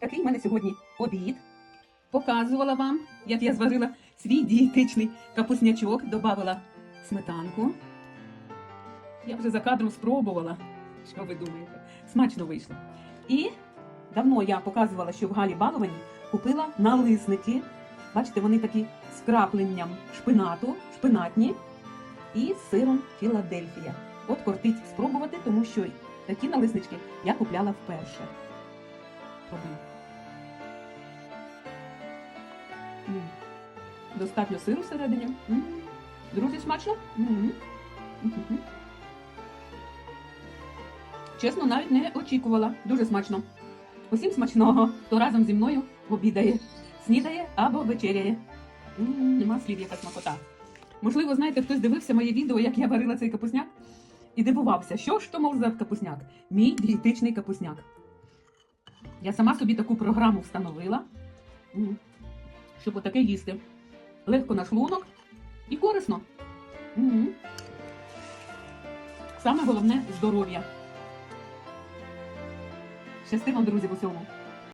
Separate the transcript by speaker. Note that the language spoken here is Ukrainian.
Speaker 1: такий в мене сьогодні обід. Показувала вам, як я зварила свій дієтичний капуснячок, додавала сметанку. Я вже за кадром спробувала. Що ви думаєте? Смачно вийшло. І давно я показувала, що в Галі Баловані купила налисники. Бачите, вони такі з крапленням шпинату, шпинатні і з сиром Філадельфія. От кортить спробувати, тому що такі налиснички я купляла вперше. Пробую. Достатньо сиру всередині. Друзі, смачно? Чесно, навіть не очікувала. Дуже смачно. Усім смачного, хто разом зі мною обідає, снідає або вечеряє. М, Нема слів, яка смакота. Можливо, знаєте, хтось дивився моє відео, як я варила цей капусняк, і дивувався, що ж то мов за капусняк? Мій дієтичний капусняк. Я сама собі таку програму встановила, щоб отаке їсти. Легко на шлунок і корисно. Угу. Саме головне здоров'я. Щасти вам, друзі, в усьому.